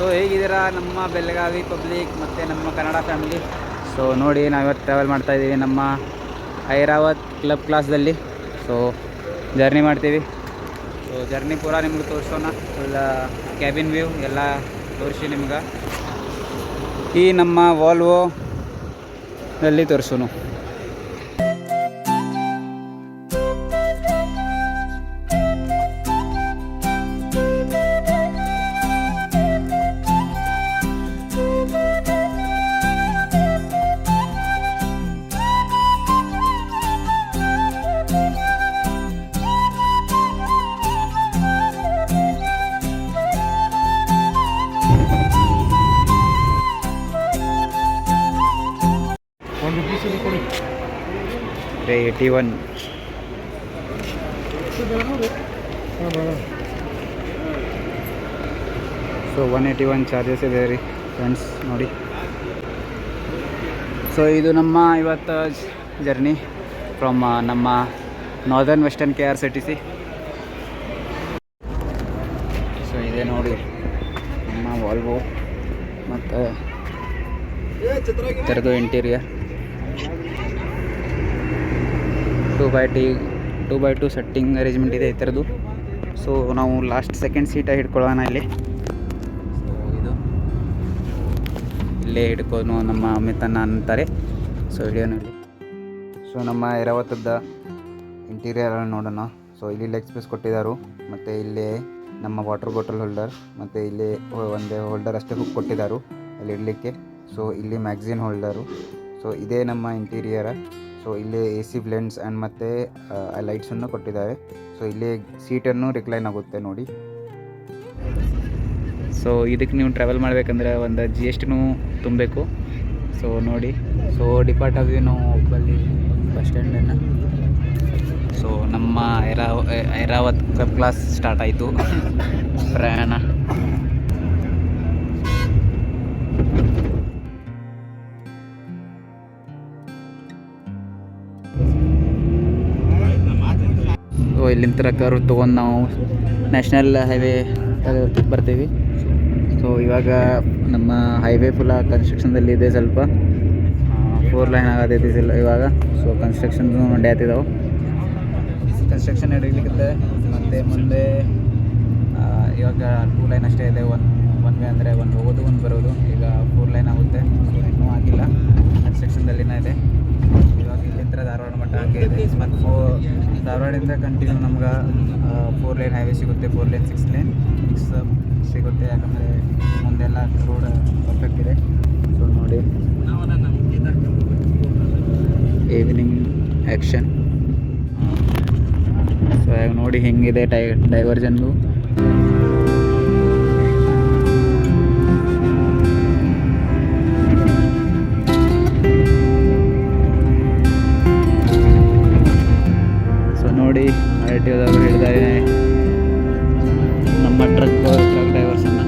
So ಹೇಗಿದ್ದೀರಾ? ನಮ್ಮ Belagavi public ಮತ್ತು ನಮ್ಮ ಕನ್ನಡ ಫ್ಯಾಮಿಲಿ ಸೊ ನೋಡಿ, ನಾವಿವತ್ತು ಟ್ರಾವೆಲ್ ಮಾಡ್ತಾ ಇದ್ದೀವಿ ನಮ್ಮ ಐರಾವತ್ ಕ್ಲಬ್ ಕ್ಲಾಸ್ದಲ್ಲಿ ಸೊ ಜರ್ನಿ ಮಾಡ್ತೀವಿ. ಸೊ ಜರ್ನಿ ಪೂರ ನಿಮ್ಗೆ ತೋರಿಸೋಣ. ಫುಲ್ ಕ್ಯಾಬಿನ್ ವ್ಯೂ ಎಲ್ಲ ತೋರಿಸಿ ನಿಮ್ಗೆ. ಈ ನಮ್ಮ ವಾಲ್ವೋದಲ್ಲಿ ತೋರಿಸೋನು. Eighty one so one eighty one charges ಇದೆ ರೀ ಫ್ರೆಂಡ್ಸ್ ನೋಡಿ. ಸೊ ಇದು ನಮ್ಮ ಇವತ್ತು ಜರ್ನಿ ಫ್ರಮ್ ನಮ್ಮ northern western K R C T C so ಇದೆ ನೋಡಿ, ನಮ್ಮ ವಾಲ್ವೋ ಮತ್ತು ಥರದ್ದು interior two by T two by two setting arrangement ಇದೆ ಈ ಥರದ್ದು. ಸೊ ನಾವು ಲಾಸ್ಟ್ ಸೆಕೆಂಡ್ ಸೀಟಾಗಿ ಹಿಡ್ಕೊಳ್ಳೋಣ ಇಲ್ಲಿ. ಸೊ ಇದು ಇಲ್ಲೇ ಹಿಡ್ಕೋನು ನಮ್ಮ ಅಮಿತನ್ನ ಅಂತಾರೆ. ಸೊ ವಿಡಿಯೋನಲ್ಲಿ ಸೊ ನಮ್ಮ ಐರಾವತದ ಇಂಟೀರಿಯರ್ ನೋಡೋಣ. ಸೊ ಇಲ್ಲಿ ಲೆಗ್ ಸ್ಪೇಸ್ ಕೊಟ್ಟಿದ್ದಾರೆ ಮತ್ತು ಇಲ್ಲಿ ನಮ್ಮ ವಾಟರ್ ಬಾಟಲ್ ಹೋಲ್ಡರ್ ಮತ್ತು ಇಲ್ಲಿ ಒಂದೇ ಹೋಲ್ಡರ್ ಅಷ್ಟೇ ಹುಕ್ ಕೊಟ್ಟಿದ್ದಾರೆ ಅಲ್ಲಿ ಇಡಲಿಕ್ಕೆ. ಸೊ ಇಲ್ಲಿ ಮ್ಯಾಗ್ಝಿನ್ ಹೋಲ್ಡರು ಸೊ ಇದೇ ನಮ್ಮ ಇಂಟೀರಿಯರ ಸೊ ಇಲ್ಲಿ ಎ ಸಿ ಬ್ಲೆಂಡ್ಸ್ ಆ್ಯಂಡ್ ಮತ್ತು ಲೈಟ್ಸನ್ನು ಕೊಟ್ಟಿದ್ದಾರೆ. ಸೊ ಇಲ್ಲಿ ಸೀಟನ್ನು ರಿಕ್ಲೈನ್ ಆಗುತ್ತೆ ನೋಡಿ. ಸೊ ಇದಕ್ಕೆ ನೀವು ಟ್ರಾವೆಲ್ ಮಾಡಬೇಕಂದ್ರೆ ಒಂದು ಜಿ ಎಸ್ ಟಿನೂ ತುಂಬಬೇಕು. ಸೊ ನೋಡಿ. ಸೊ ಡಿಪಾರ್ಟ್ ಆದ್ವಿ ನಾವು ಒಬ್ಬಲ್ಲಿ ಬಸ್ ಸ್ಟ್ಯಾಂಡನ್ನು ಸೊ ನಮ್ಮ ಐರಾವ ಐರಾವತ್ ಕ್ಲಾಸ್ ಸ್ಟಾರ್ಟ್ ಆಯಿತು. ಪ್ರಯಾಣ. ಇಲ್ಲಿಂದ ಕರ್ ತೊಗೊಂಡು ನಾವು ನ್ಯಾಷನಲ್ ಹೈವೇ ಬರ್ತೀವಿ. ಸೊ ಇವಾಗ ನಮ್ಮ ಹೈವೇ ಫುಲ್ಲ ಕನ್ಸ್ಟ್ರಕ್ಷನ್ದಲ್ಲಿ ಇದೆ ಸ್ವಲ್ಪ. ಫೋರ್ ಲೈನ್ ಆಗತೈತಿ ಇವಾಗ. ಸೊ ಕನ್ಸ್ಟ್ರಕ್ಷನ್ ನಡೆಯತ್ತಿದ್ದಾವೆ ಕನ್ಸ್ಟ್ರಕ್ಷನ್ ನಡೀಲಿಕ್ಕೆ ಮತ್ತು ಮುಂದೆ ಇವಾಗ ಟೂ ಲೈನ್ ಅಷ್ಟೇ ಇದೆ. ಒನ್ ಒನ್ ವೇ ಅಂದರೆ ಒಂದು ಹೋಗೋದು ಒಂದು ಬರೋದು. ಈಗ ಫೋರ್ ಲೈನ್ ಆಗುತ್ತೆ. ಸೊ ಇನ್ನೂ ಆಗಿಲ್ಲ ಕನ್ಸ್ಟ್ರಕ್ಷನ್ದಲ್ಲಿನೇ ಇದೆ ಇವಾಗ ಇಲ್ಲಿಂದ ಧಾರವಾಡ ಮಟ್ಟ ಹಂಗೆ ಇದೆ ಮತ್ತು ಫೋ ಧಾರವಾಡಿಂದ ಕಂಟಿನ್ಯೂ ನಮ್ಗೆ ಫೋರ್ ಲೈನ್ ಹೈವೇ ಸಿಗುತ್ತೆ four lane six lane mix ಸಿಗುತ್ತೆ, ಯಾಕಂದರೆ ಮುಂದೆಲ್ಲ ರೋಡ್ ಪರ್ಫೆಕ್ಟ್ ಇದೆ. ಸೊ ನೋಡಿ. ಈವ್ನಿಂಗ್ ಆ್ಯಕ್ಷನ್ ಸೊ ನೋಡಿ ಹೆಂಗಿದೆ ಟೈ ಡೈವರ್ಜನ್ದು ನಮ್ಮ ಟ್ರಕ್ ಟ್ರಕ್ ಡ್ರೈವರ್ಸನ್ನು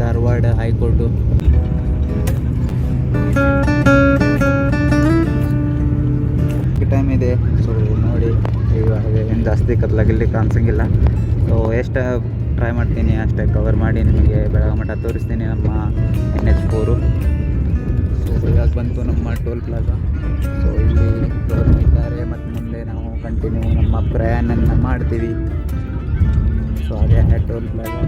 ಧಾರವಾಡ ಹೈಕೋರ್ಟು. ಜಾಸ್ತಿ ಕತ್ಲಾಗಿರ್ಲಿಕ್ಕೆ ಕಾಣಿಸಂಗಿಲ್ಲ. ಸೊ ಎಷ್ಟು ಟ್ರೈ ಮಾಡ್ತೀನಿ ಅಷ್ಟೇ ಕವರ್ ಮಾಡಿ ನಿಮಗೆ ಬೆಳಗ್ಗೆ ಮಠ ತೋರಿಸ್ತೀನಿ ನಮ್ಮ ಎನ್ ಎಚ್ ಫೋರು. ಸೊ ಇವಾಗ ಬಂತು ನಮ್ಮ ಟೋಲ್ ಪ್ಲಾಜಾ. ಸೊ ಇಲ್ಲಿ ಇದ್ದಾರೆ. ಮತ್ತು ಮುಂದೆ ನಾವು ಕಂಟಿನ್ಯೂ ನಮ್ಮ ಪ್ರಯಾಣನ ಮಾಡ್ತೀವಿ. ಸೊ ಅದೇ ಟೋಲ್ ಪ್ಲಾಜಾ.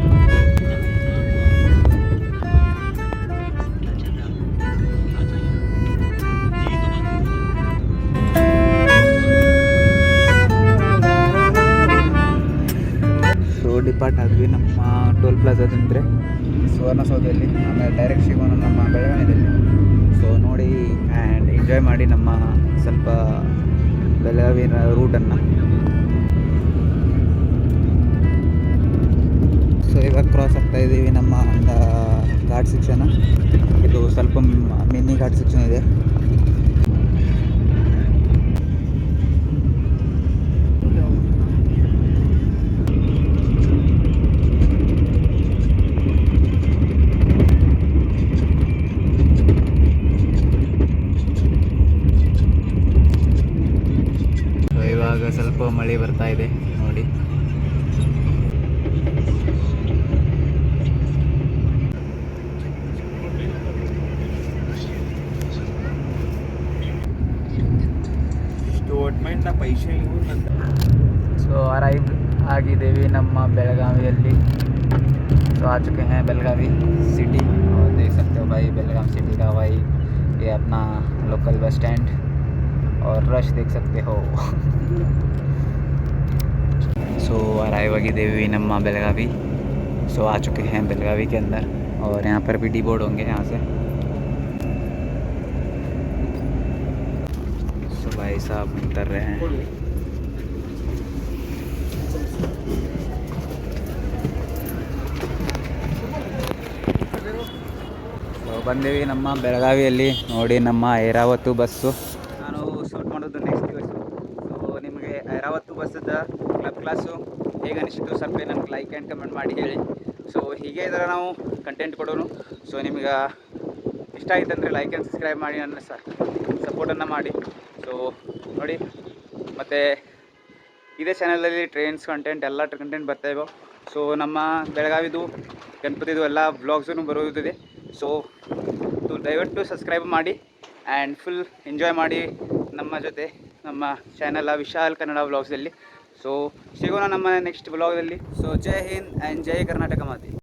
ಸೊ ಡಿಪಾರ್ಟ್ ಆದ್ವಿ ನಮ್ಮ ಟೋಲ್ ಪ್ಲಾಜಾದಂದರೆ ಸುವರ್ಣಸೌಧದಲ್ಲಿ, ಆಮೇಲೆ ಡೈರೆಕ್ಟ್ ಸಿಗೋಣ ನಮ್ಮ ಬೆಳವಣಿಗೆಯಲ್ಲಿ ಸೊ ನೋಡಿ ಆ್ಯಂಡ್ ಎಂಜಾಯ್ ಮಾಡಿ ನಮ್ಮ ಸ್ವಲ್ಪ ಬೆಳಗಾವಿನ ರೂಟನ್ನು ಸೊ ಇವಾಗ ಕ್ರಾಸ್ ಆಗ್ತಾ ಇದ್ದೀವಿ ನಮ್ಮ ಘಾಟ್ ಸೆಕ್ಷನ್ ಇದು ಸ್ವಲ್ಪ ಮಿನಿ ಘಾಟ್ ಸೆಕ್ಷನ್ ಇದೆ. ಸ್ವಲ್ಪ ಮಳೆ ಬರ್ತಾ ಇದೆ ನೋಡಿ स्टोटमेंट पैसे घेऊन नंतर ಸೊ ಅರೈವ್ ಆಗಿದ್ದೇವೆ ನಮ್ಮ ಬೆಳಗಾವಿಯಲ್ಲಿ तो आ चुके हैं बेलगावी सिटी और देख सकते हो भाई बेलगाम सिटी का भाई ये अपना लोकल बस स्टैंड और रश देख सकते हो सो अराइव ಆಗಿದ್ದೇವೆ ನಮ್ಮ बेलगावी सो आ चुके हैं बेलगावी के अंदर और यहाँ पर भी डी बोर्ड होंगे यहाँ से सो भाई साहब उतर रहे हैं ಸೊ ಬಂದೇವಿ ನಮ್ಮ ಬೆಳಗಾವಿಯಲ್ಲಿ ನೋಡಿ ನಮ್ಮ ಐರಾವತ್ತು ಬಸ್ಸು ನಾನು ಶೂಟ್ ಮಾಡೋದು ನೆಕ್ಸ್ಟ್ ದಿವಸ ಸೊ ಐರಾವತ್ತು ಬಸ್ಸದ ಕ್ಲಬ್ ಕ್ಲಾಸು ಹೇಗೆ ಅನಿಸಿತು? ಸ್ವಲ್ಪ ನನಗೆ ಲೈಕ್ ಆ್ಯಂಡ್ ಕಮೆಂಟ್ ಮಾಡಿ ಹೇಳಿ. ಸೊ ಹೀಗೆ ಇದರ ನಾವು ಕಂಟೆಂಟ್ ಕೊಡೋನು. ಸೊ ನಿಮಗೆ ಇಷ್ಟ ಆಯ್ತಂದರೆ ಲೈಕ್ ಆ್ಯಂಡ್ ಸಬ್ಸ್ಕ್ರೈಬ್ ಮಾಡಿ ನನ್ನ ಸಪೋರ್ಟನ್ನು ಮಾಡಿ. ಸೊ ನೋಡಿ, ಮತ್ತು ಇದೇ ಚಾನಲಲ್ಲಿ ಟ್ರೈನ್ಸ್ ಕಂಟೆಂಟ್ ಎಲ್ಲ ಕಂಟೆಂಟ್ ಬರ್ತಾ ಇವೆ ಸೊ ನಮ್ಮ ಬೆಳಗಾವಿದು, ಗಣಪತಿದು ಎಲ್ಲ ವ್ಲಾಗ್ಸೂ ಬರೋದಿದೆ. ಸೊ ದಯವಿಟ್ಟು ಸಬ್ಸ್ಕ್ರೈಬ್ ಮಾಡಿ ಆ್ಯಂಡ್ ಫುಲ್ ಎಂಜಾಯ್ ಮಾಡಿ ನಮ್ಮ ಜೊತೆ. ನಮ್ಮ ಚಾನಲ್ ವಿಶಾಲ್ ಕನ್ನಡ ವ್ಲಾಗ್ಸಲ್ಲಿ ಸೊ ಸಿಗೋಣ ನಮ್ಮ ನೆಕ್ಸ್ಟ್ ವ್ಲಾಗಲ್ಲಿ ಸೊ ಜೈ ಹಿಂದ್ ಆ್ಯಂಡ್ ಜೈ ಕರ್ನಾಟಕ ಮಾತೆ.